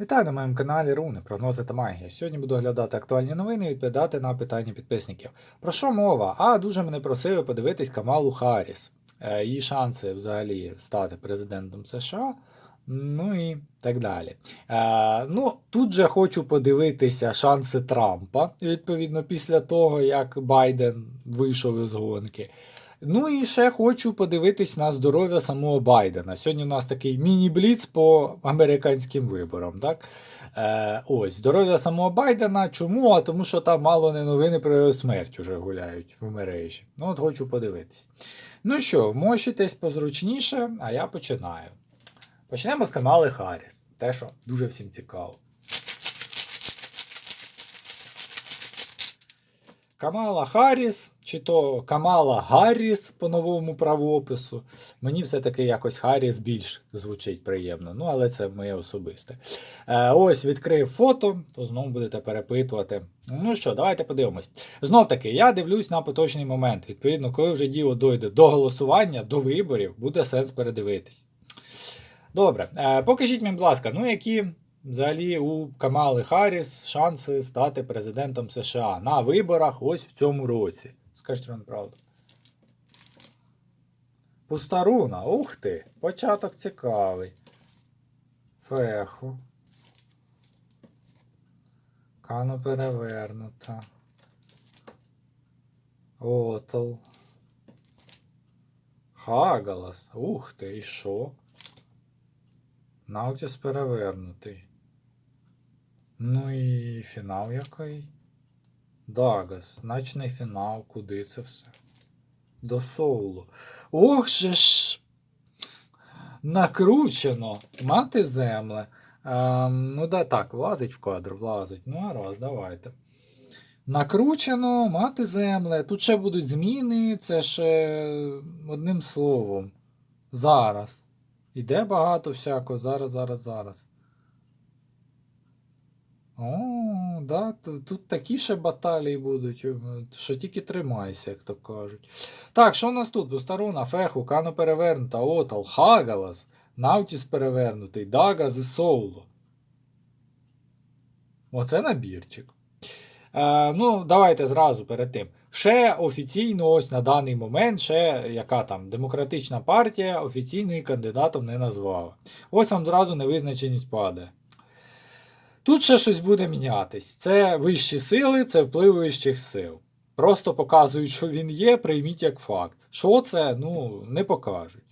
Вітаю на моєму каналі Руни, прогнози та магія. Сьогодні буду оглядати актуальні новини і відповідати на питання підписників. Про що мова? А дуже мене просили подивитись Камалу Харріс. Е, Її шанси взагалі стати президентом США. Ну і так далі. Е, ну, тут же хочу подивитися шанси Трампа, відповідно, після того, як Байден вийшов із гонки. Ну і ще хочу подивитись на здоров'я самого Байдена. Сьогодні у нас такий міні-бліц по американським виборам. Так? Е, ось, здоров'я самого Байдена. Чому? А тому що там мало не новини про його смерть уже гуляють в мережі. Ну, от хочу подивитись. Ну що, вмощуйтесь позручніше, а я починаю. Почнемо з Камали Харріс. Те, що дуже всім цікаво. Камала Харріс, чи то Камала Гарріс по новому правопису. Мені все-таки якось Харріс більш звучить приємно, ну але це моє особисте. Е, ось відкрив фото, то знову будете перепитувати. Ну що, давайте подивимось. Знов таки, я дивлюсь на поточний момент. Відповідно, коли вже діло дойде до голосування, до виборів, буде сенс передивитись. Добре, е, покажіть мені, будь ласка, ну які взагалі у Камали Харріс шанси стати президентом США на виборах ось в цьому році. Скажіть вам правду. Пустаруна, ух ти, початок цікавий. Феху. Кано перевернута. Отл. Хагалас. Ух ти, і що? Наутіс перевернутий. Ну і фінал який? Дагас. Начний фінал. Куди це все? До соулу. Ох же ж! Накручено. Мати земле. Ем, ну да так, влазить в кадр, влазить. Ну, а раз, давайте. Накручено, мати земле. Тут ще будуть зміни, це ще одним словом. Зараз. Іде багато всякого. Зараз, зараз, зараз. О, да, тут такі ще баталії будуть, е, що тільки тримайся, як то кажуть. Так, що у нас тут? Бустаруна, Феху, Кано перевернута, Отал, Хагалас, Наутіс перевернутий, Дагаз і Соуло. Оце набірчик. Е, ну, давайте зразу перед тим. Ще офіційно, ось на даний момент, ще яка там демократична партія офіційно її кандидатом не назвала. Ось вам зразу невизначеність падає. Тут ще щось буде мінятись. Це вищі сили, це вплив вищих сил. Просто показують, що він є, прийміть як факт. Що це, ну, не покажуть.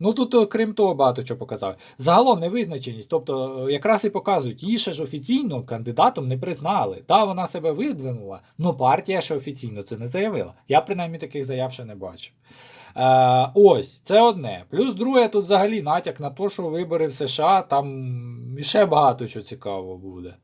Ну тут, окрім того, багато чого показали. Загалом невизначеність, тобто, е, якраз і показують, її ще ж офіційно кандидатом не признали. Та вона себе видвинула, але партія ще офіційно це не заявила. Я принаймні таких заяв ще не бачив. Е, ось, це одне. Плюс друге, тут взагалі натяк на те, що вибори в США, там ще багато чого цікавого буде.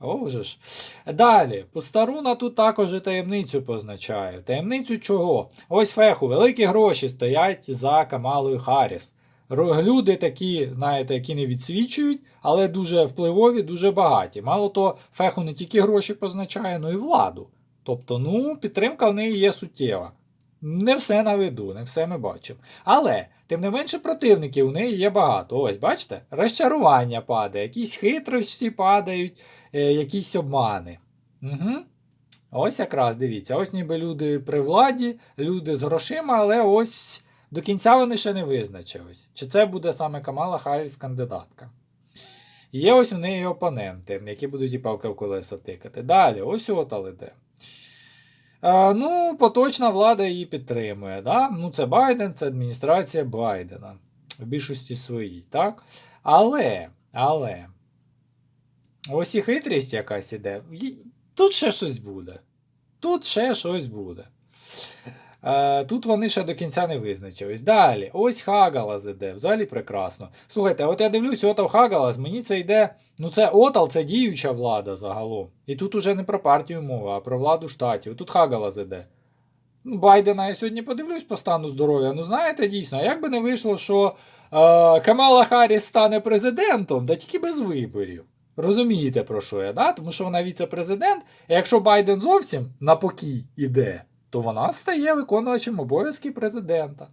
О, вже ж. Далі, Постаруна тут також і таємницю позначає. Таємницю чого? Ось феху, великі гроші стоять за Камалою Харріс. Люди такі, знаєте, які не відсвічують, але дуже впливові, дуже багаті. Мало того, феху не тільки гроші позначає, ну і владу. Тобто, ну, підтримка в неї є суттєва. Не все на виду, не все ми бачимо. Але, тим не менше, противників у неї є багато. Ось, бачите, розчарування падає, якісь хитрості падають, е, якісь обмани. Угу. Ось якраз дивіться, ось ніби люди при владі, люди з грошима, але ось до кінця вони ще не визначились. Чи це буде саме Камала Харріс кандидатка? Є ось у неї опоненти, які будуть і палки в колеса тикати. Далі, ось Отал іде. Е, ну, поточна влада її підтримує. Да? Ну, це Байден, це адміністрація Байдена. В більшості своїй, так? Але, але. Ось і хитрість якась іде. Тут ще щось буде. Тут ще щось буде. Е, тут вони ще до кінця не визначились. Далі, ось Хагалас іде, взагалі прекрасно. Слухайте, от я дивлюсь, Отал Хагалас, мені це йде. Ну, це Отал, це діюча влада загалом. І тут уже не про партію мова, а про владу штатів. Тут Хагалас іде. Ну, Байдена я сьогодні подивлюсь по стану здоров'я. Ну, знаєте, дійсно, як би не вийшло, що е, Камала Харріс стане президентом, та тільки без виборів. Розумієте, про що я, да? Тому що вона віце-президент, якщо Байден зовсім на покій іде, то вона стає виконувачем обов'язків президента.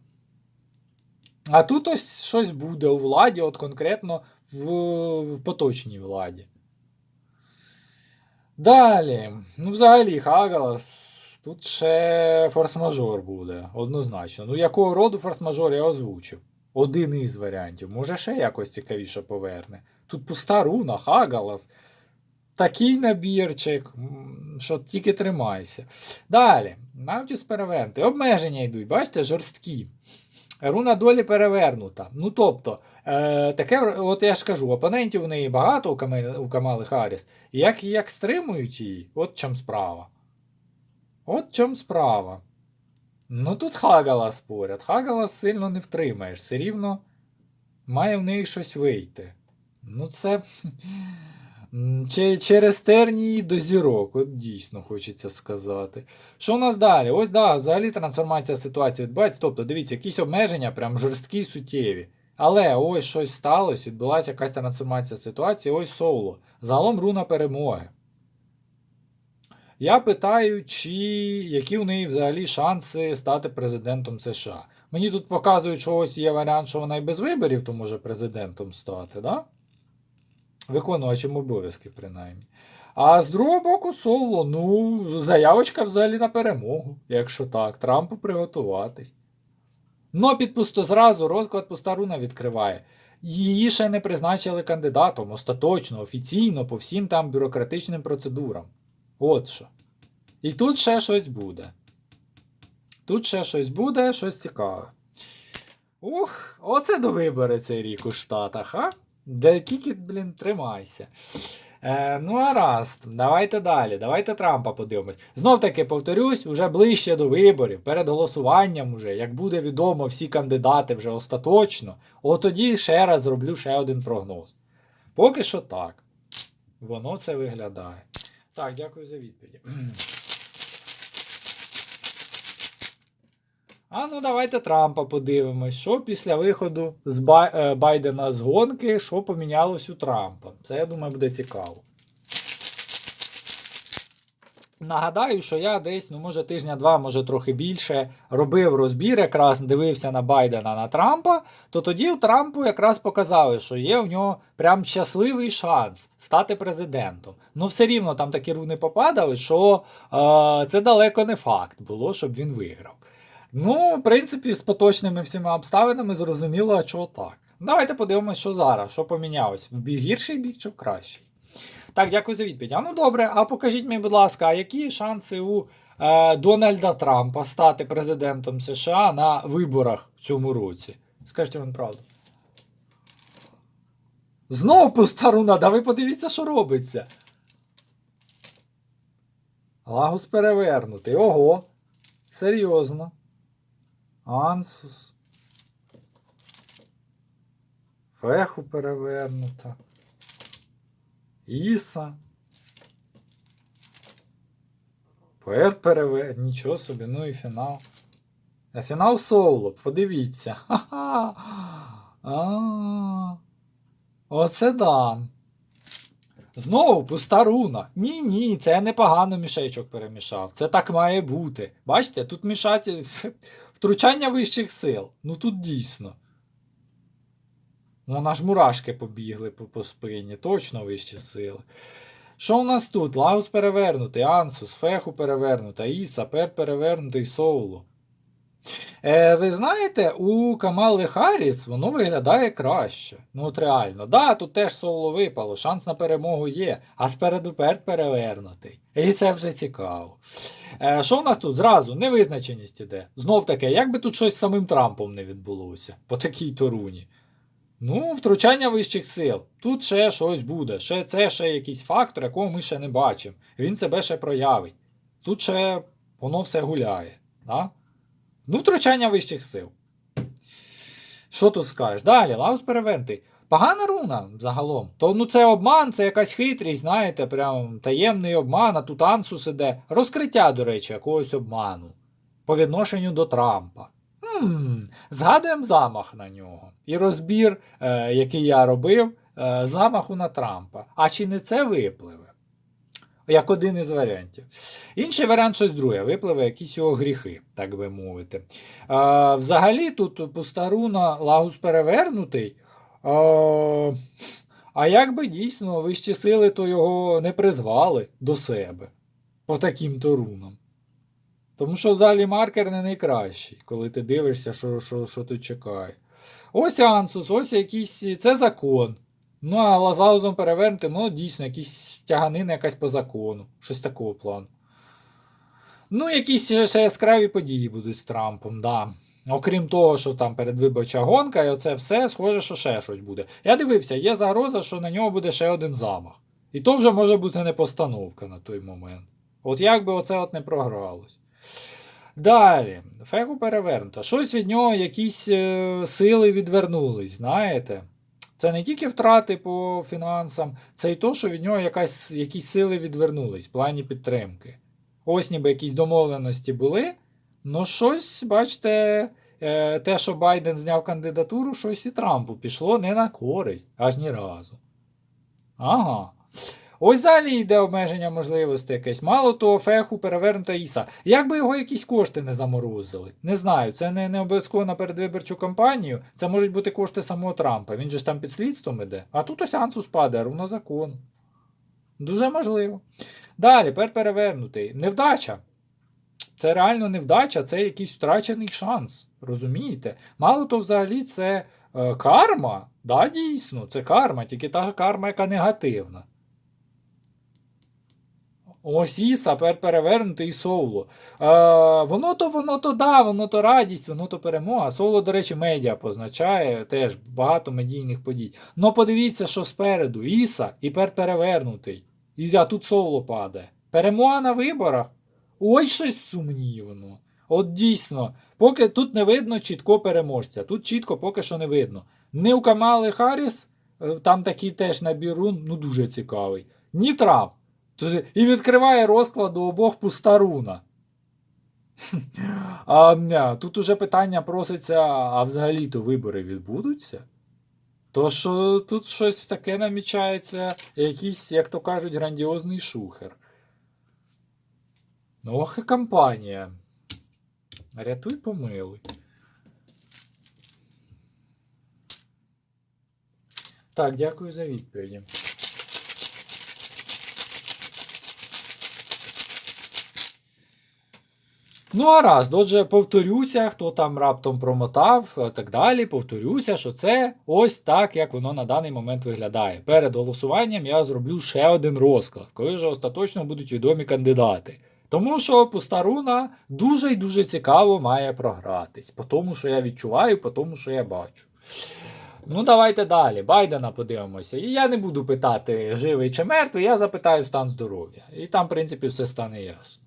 А тут ось щось буде у владі, от конкретно в, в поточній владі. Далі. Ну, взагалі, Хагалас. Тут ще форс-мажор буде, однозначно. Ну, якого роду форс-мажор я озвучив. Один із варіантів. Може, ще якось цікавіше поверне. Тут пуста руна, Хагалас. Такий набірчик, що тільки тримайся. Далі, Наутіс перевернути. Обмеження йдуть, бачите, жорсткі. Руна долі перевернута. Ну тобто, е, таке, от я ж кажу, опонентів у неї багато у Камали, у Камали Харріс. Як, як стримують її, от в справа. От в чому справа. Ну тут Хагалас поряд. Хагалас сильно не втримаєш. Все рівно має в неї щось вийти. Ну, це. Через тернії до зірок, от дійсно хочеться сказати. Що у нас далі? Ось да, взагалі трансформація ситуації відбувається. Тобто, дивіться, якісь обмеження, прям жорсткі, суттєві. Але ось щось сталося, відбулася якась трансформація ситуації, ось соло. Загалом руна перемоги. Я питаю, чи які у неї взагалі шанси стати президентом США. Мені тут показують, що ось є варіант, що вона і без виборів, то може президентом стати, да? Виконувачем обов'язки, принаймні. А з другого боку, соло, ну, заявочка взагалі на перемогу, якщо так, Трампу приготуватись. Ну, під пусто зразу розклад пуста руна відкриває. Її ще не призначили кандидатом остаточно, офіційно, по всім там бюрократичним процедурам. От що. І тут ще щось буде. Тут ще щось буде, щось цікаве. Ух, оце до вибори цей рік у Штатах, а? Де тільки, блін, тримайся. Е, ну, а раз, давайте далі, давайте Трампа подивимось. Знов таки повторюсь, уже ближче до виборів, перед голосуванням, уже, як буде відомо всі кандидати вже остаточно, от тоді ще раз зроблю ще один прогноз. Поки що так. Воно це виглядає. Так, дякую за відповіді. А ну давайте Трампа подивимось, що після виходу з е, Байдена з гонки, що помінялось у Трампа. Це, я думаю, буде цікаво. Нагадаю, що я десь, ну може тижня-два, може трохи більше, робив розбір, якраз дивився на Байдена на Трампа, то тоді у Трампу якраз показали, що є у нього прям щасливий шанс стати президентом. Ну, все рівно там такі руни попадали, що е, це далеко не факт було, щоб він виграв. Ну, в принципі, з поточними всіма обставинами зрозуміло, чого так. Давайте подивимось, що зараз, що помінялось. В бік гірший бік чи в кращий. Так, дякую за відповідь. А ну добре, а покажіть мені, будь ласка, а які шанси у е, Дональда Трампа стати президентом США на виборах в цьому році? Скажіть вам правду. Знову пуста руна, да ви подивіться, що робиться. Лагус перевернутий. Ого. Серйозно. Ансус. Феху перевернута. Іса. Поет перевер... Нічого собі, ну і фінал. А фінал соло, подивіться. Ха-ха. Оце да. Знову пуста руна. Ні, ні, це я непогано мішечок перемішав. Це так має бути. Бачите, тут мішати втручання вищих сил. Ну тут дійсно. Вона ж мурашки побігли по, по спині, точно вищі сили. Що у нас тут? Лагус перевернутий, Ансус, Феху перевернута, Іса, Пер перевернутий, Соулу. Е, ви знаєте, у Камали Харріс воно виглядає краще. Ну от реально. Да, тут теж соло випало, шанс на перемогу є, а спереду Пер перевернутий. І це вже цікаво. Е, що у нас тут? Зразу невизначеність іде. Знов таки, як би тут щось з самим Трампом не відбулося по такій торуні. Ну, втручання вищих сил. Тут ще щось буде. Ще, це ще якийсь фактор, якого ми ще не бачимо. Він себе ще проявить. Тут ще воно все гуляє. Да? Ну, втручання вищих сил. Що тут скажеш? Далі, Лаус перевернутий. Погана руна загалом. То ну це обман, це якась хитрість, знаєте, прям таємний обман, а тут Ансус іде. Розкриття, до речі, якогось обману. По відношенню до Трампа. Хм, згадуємо замах на нього. І розбір, е, який я робив, е, замаху на Трампа. А чи не це випливе? Як один із варіантів. Інший варіант щось друге, випливе якісь його гріхи, так би мовити. Е, взагалі, тут пуста руна Лагус перевернутий. Е, А якби дійсно вищі сили, то його не призвали до себе по таким то рунам. Тому що взагалі маркер не найкращий, коли ти дивишся, що, що, що тут чекає. Ось Ансус, ось якийсь. Це закон. Ну, а лазаузом перевернути, ну, дійсно, якісь тяганина якась по закону. Щось такого плану. Ну, якісь ще яскраві події будуть з Трампом, да. Окрім того, що там передвиборча гонка, і оце все, схоже, що ще щось буде. Я дивився, є загроза, що на нього буде ще один замах. І то вже може бути не постановка на той момент. От як би оце от не програлось. Далі, фегу перевернуто. Щось від нього, якісь е, сили відвернулись, знаєте? Це не тільки втрати по фінансам, це й то, що від нього якась, якісь сили відвернулись в плані підтримки. Ось ніби якісь домовленості були. Ну, щось, бачите, е, те, що Байден зняв кандидатуру, щось і Трампу пішло не на користь, аж ні разу. Ага. Ось взагалі йде обмеження можливостей якесь. Мало того, феху перевернута Іса. Як би його якісь кошти не заморозили? Не знаю, це не, не обов'язково на передвиборчу кампанію. Це можуть бути кошти самого Трампа. Він же ж там під слідством іде. А тут ось Ансус падає, руна закону. Дуже можливо. Далі, тепер перевернутий. Невдача. Це реально невдача, це якийсь втрачений шанс. Розумієте? Мало то взагалі це е, карма. Да, дійсно, це карма, тільки та карма, яка негативна. Ось Іса, перевернути і Соуло. Е, воно то, воно то да, воно то радість, воно то перемога. Соуло, до речі, медіа позначає теж багато медійних подій. Но подивіться, що спереду. Іса і перевернутий. І а тут Соуло падає. Перемога на виборах. Ой, щось сумнівно. От дійсно, поки тут не видно чітко переможця. Тут чітко поки що не видно. Ні у Камали Харріс, е, там такий теж набір рун, ну дуже цікавий. Ні. Тут і відкриває розклад у обох пуста руна. А, тут уже питання проситься, а взагалі-то вибори відбудуться? То що тут щось таке намічається, якийсь, як то кажуть, грандіозний шухер. Ну, ох і компанія. Рятуй помилуй. Так, дякую за відповіді. Ну, а раз, отже, повторюся, хто там раптом промотав і так далі. Повторюся, що це ось так, як воно на даний момент виглядає. Перед голосуванням я зроблю ще один розклад, коли вже остаточно будуть відомі кандидати. Тому що пуста руна дуже і дуже цікаво має програтись. По тому, що я відчуваю, по тому, що я бачу. Ну, давайте далі. Байдена подивимося. І я не буду питати, живий чи мертвий, я запитаю стан здоров'я. І там, в принципі, все стане ясно.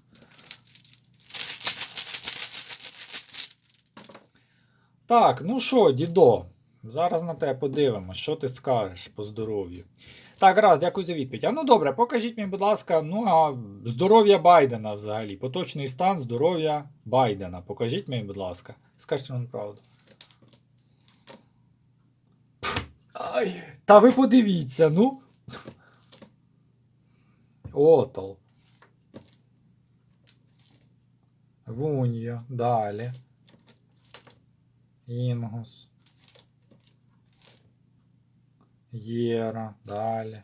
Так, ну що, дідо, зараз на тебе подивимось, що ти скажеш по здоров'ю. Так, раз, дякую за відповідь. А ну добре, покажіть мені, будь ласка, ну а здоров'я Байдена взагалі. Поточний стан здоров'я Байдена. Покажіть мені, будь ласка. Скажіть вам правду. Ай, та ви подивіться, ну. Отол. Вуньо, далі. Інгус. Єра, далі.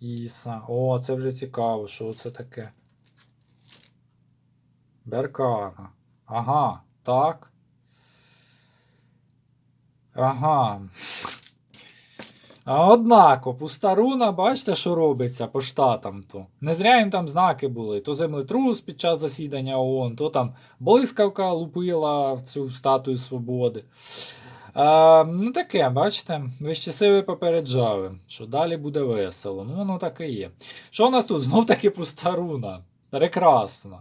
Іса. О, це вже цікаво, що це таке. Беркана. Ага, так. Ага. А однако, пуста бачите, що робиться по штатам то. Не зря їм там знаки були. То землетрус під час засідання ООН, то там блискавка лупила в цю статую свободи. А, ну таке, бачите, вищі сили попереджали, що далі буде весело. Ну, воно так і є. Що у нас тут? Знов таки пуста руна. Прекрасно.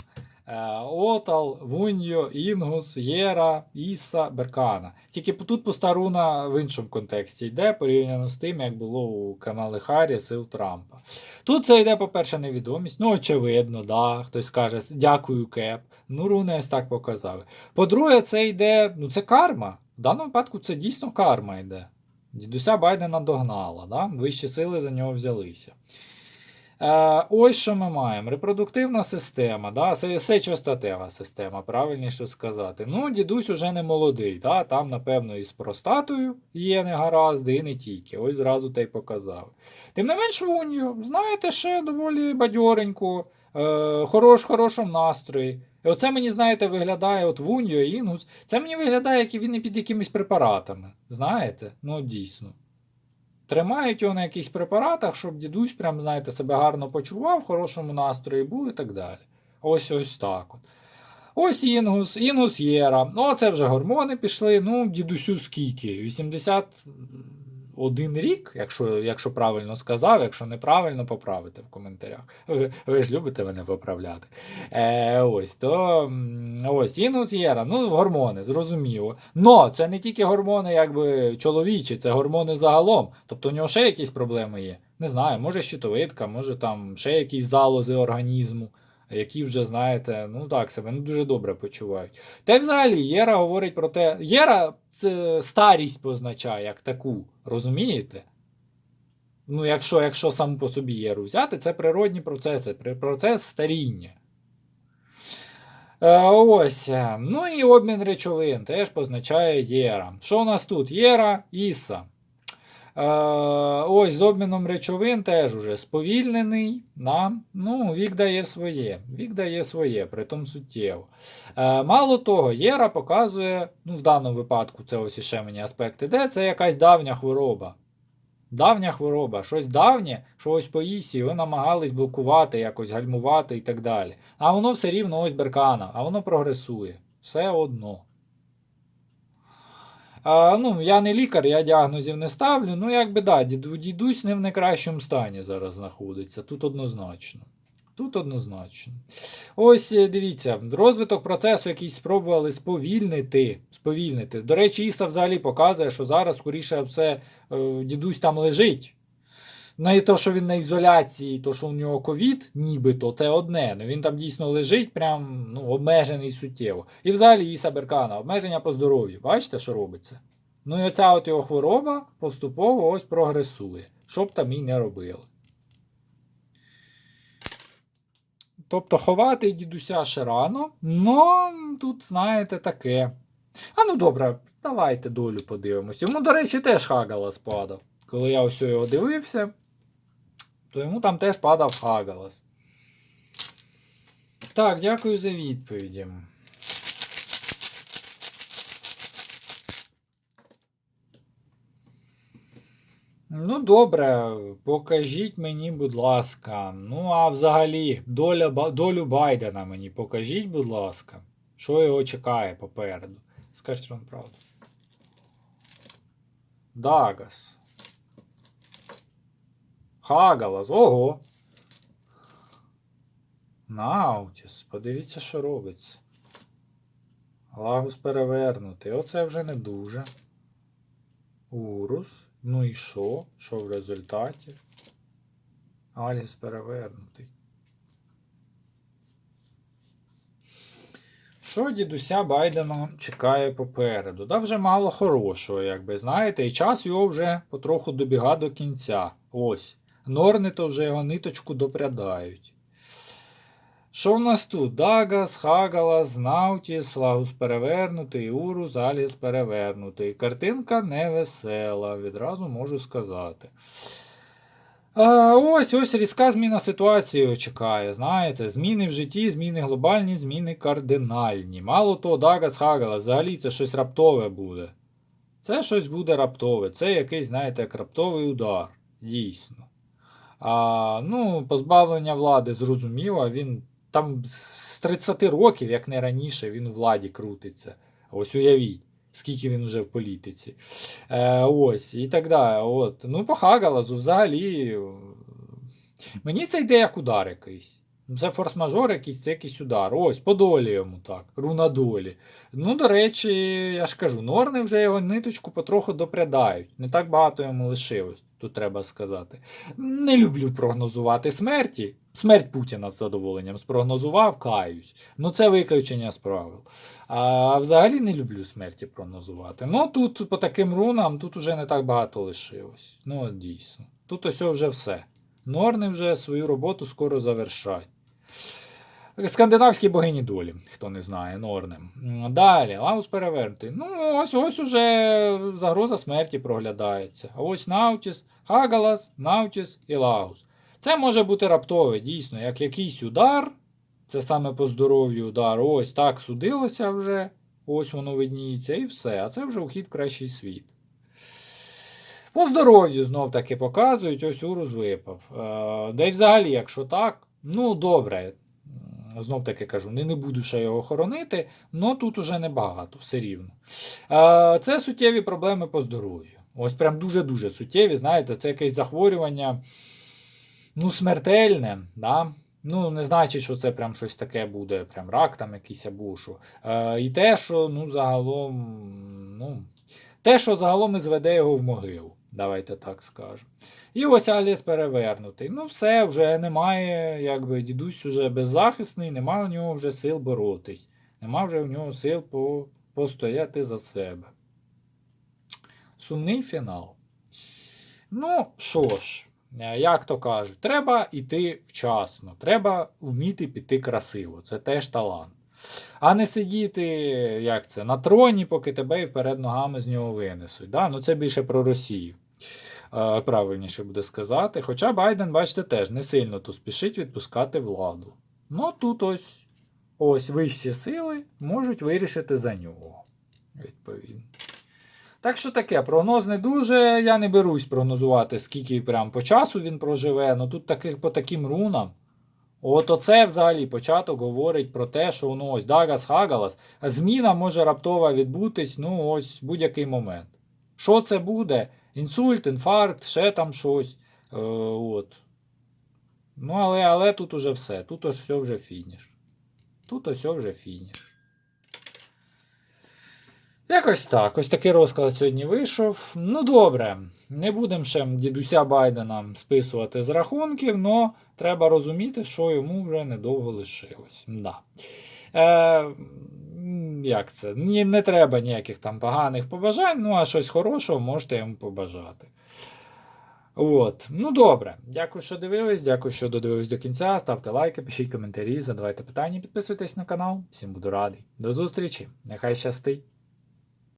Е, Отал, Вуньо, Інгус, Єра, Іса, Беркана. Тільки тут пуста руна в іншому контексті йде, порівняно з тим, як було у Камали Харріс і у Трампа. Тут це йде, по-перше, невідомість. Ну, очевидно, да. Хтось каже, дякую, Кеп. Ну, руни ось так показали. По-друге, це йде, ну, це карма. В даному випадку це дійсно карма йде. Дідуся Байдена догнала, да? вищі сили за нього взялися. Е, ось що ми маємо. Репродуктивна система, да? сечостатева система, правильніше сказати. Ну, дідусь уже не молодий, да? там, напевно, і з простатою є негаразди, і не тільки. Ось зразу те й показав. Тим не менш, Вуньо, знаєте, ще доволі бадьоренько, е, хорош, в хорошому настрої. І оце мені, знаєте, виглядає от Вуньо і Інгус. Це мені виглядає, як він і під якимись препаратами. Знаєте? Ну, дійсно. Тримають його на якихось препаратах, щоб дідусь, прям, знаєте, себе гарно почував, в хорошому настрої був і так далі. Ось ось так от. Ось Інгус, Інгус Єра. Ну, це вже гормони пішли. Ну, дідусю скільки? 81 рік, якщо, якщо правильно сказав, якщо неправильно, поправите в коментарях. Ви, ви ж любите мене поправляти. Е, ось то ось Інгус Єра, ну, гормони, зрозуміло. Но це не тільки гормони, якби чоловічі, це гормони загалом. Тобто у нього ще якісь проблеми є. Не знаю, може щитовидка, може там ще якісь залози організму, які вже, знаєте, ну так, себе не дуже добре почувають. Та й взагалі Єра говорить про те. Єра це старість позначає як таку, розумієте? Ну, якщо, якщо сам по собі Єру взяти, це природні процеси, процес старіння. Е, ось. е, Ну і обмін речовин теж позначає Єра. Що у нас тут? Єра, Іса. Е, ось з обміном речовин теж уже сповільнений. Да? Ну, вік дає своє. Вік дає своє, притом суттєво. Е, мало того, Єра показує, ну, в даному випадку це ось іще мені аспект іде, це якась давня хвороба. Давня хвороба, щось давнє, що ось по Ісі, ви намагались блокувати, якось гальмувати і так далі. А воно все рівно ось беркана, а воно прогресує. Все одно. А, ну, я не лікар, я діагнозів не ставлю. Ну, якби да, діду, дідусь не в найкращому стані зараз знаходиться. Тут однозначно. Тут однозначно. Ось е, дивіться, розвиток процесу, який спробували сповільнити. сповільнити. До речі, Іса взагалі показує, що зараз, скоріше все, е, дідусь там лежить. Ну і то, що він на ізоляції, то, що у нього ковід, нібито, це одне. Ну він там дійсно лежить, прям ну, обмежений суттєво. І взагалі Іса Беркана, обмеження по здоров'ю. Бачите, що робиться? Ну і оця от його хвороба поступово ось прогресує. Що б там і не робили. Тобто ховати дідуся ще рано, ну тут, знаєте, таке. А ну добре, давайте долю подивимось. Йому, до речі, теж Хагалас падав. Коли я ось його дивився, то йому там теж падав Хагалас. Так, дякую за відповіді. Ну, добре, покажіть мені, будь ласка. Ну, а взагалі, доля, долю Байдена мені покажіть, будь ласка. Що його чекає попереду? Скажіть вам правду. Дагас. Хагалас. Ого. Наутіс. Подивіться, що робиться. Лагус перевернутий. Оце вже не дуже. Урус. Ну і що? Що в результаті? Альгіс перевернутий. Що дідуся Байдена чекає попереду? Да вже мало хорошого, якби знаєте, і час його вже потроху добіга до кінця. Ось. Норни то вже його ниточку допрядають. Що в нас тут? Дагас, Хагалас, Наутіс, Лагус перевернутий, Урус, Аліс перевернутий. Картинка невесела, відразу можу сказати. А, ось ось різка зміна ситуації чекає. Знаєте, зміни в житті, зміни глобальні, зміни кардинальні. Мало того, Дагас Хагалас, взагалі це щось раптове буде. Це щось буде раптове. Це якийсь, знаєте, як раптовий удар. Дійсно. А, ну, позбавлення влади зрозуміло, він там з 30 років, як не раніше, він у владі крутиться. Ось уявіть, скільки він вже в політиці. Е, ось, і так далі. От. Ну, по Хагалазу взагалі. Мені це йде як удар якийсь. Ну, Це форс-мажор якийсь, це якийсь удар. Ось, по долі йому так. Руна долі. Ну, до речі, я ж кажу, Норни вже його ниточку потроху допрядають. Не так багато йому лишилось, тут треба сказати. Не люблю прогнозувати смерті. Смерть Путіна з задоволенням спрогнозував, каюсь. Ну, це виключення з правил. А взагалі не люблю смерті прогнозувати. Ну, тут по таким рунам тут уже не так багато лишилось. Ну, дійсно. Тут ось вже все. Норни вже свою роботу скоро завершать. Скандинавські богині долі, хто не знає, Норни. М, Далі, Лаус перевернутий. Ну, ось ось уже загроза смерті проглядається. Ось Наутіс, Хагалас, Наутіс і Лаус. Це може бути раптове, дійсно, як якийсь удар. Це саме по здоров'ю удар. Ось так судилося вже. Ось воно видніється, і все. А це вже ухід в кращий світ. По здоров'ю знов таки показують, ось Урус випав. Е, да й взагалі, якщо так, ну добре. Знов таки кажу, не, не буду ще його хоронити, але тут уже небагато, все рівно. Е, це суттєві проблеми по здоров'ю. Ось прям дуже-дуже суттєві, знаєте, це якесь захворювання, ну, смертельне. Да? Ну, не значить, що це прям щось таке буде, прям рак там якийсь або що. Е, і те, що ну, загалом, ну, те, що загалом і зведе його в могилу. Давайте так скажемо. І ось Аліс перевернутий. Ну, все, вже немає, якби дідусь уже беззахисний, немає у нього вже сил боротись. Нема вже в нього сил по, постояти за себе. Сумний фінал. Ну, що ж, е, як то кажуть, треба йти вчасно, треба вміти піти красиво. Це теж талант. А не сидіти, як це, на троні, поки тебе і вперед ногами з нього винесуть. Да? Ну, це більше про Росію. Е, правильніше буде сказати. Хоча Байден, бачите, теж не сильно тут спішить відпускати владу. Ну тут ось ось вищі сили можуть вирішити за нього. Відповідно. Так що таке, прогноз не дуже. Я не берусь прогнозувати, скільки прям по часу він проживе. Ну тут таких по таким рунам. От оце взагалі початок говорить про те, що ну ось Дагас Хагалас, зміна може раптово відбутись, ну ось будь-який момент. Що це буде? Інсульт, інфаркт, ще там щось. Е, от. Ну, але, але тут уже все. Тут ось все вже фініш. Тут ось вже фініш. Якось так. Ось такий розклад сьогодні вийшов. Ну, добре. Не будемо ще дідуся Байдена списувати з рахунків, але треба розуміти, що йому вже недовго лишилось. Да. Е, як це? Ні, не треба ніяких там поганих побажань, ну а щось хорошого можете йому побажати. От. Ну добре. Дякую, що дивились. Дякую, що додивились до кінця. Ставте лайки, пишіть коментарі, задавайте питання, підписуйтесь на канал. Всім буду радий. До зустрічі. Нехай щастить!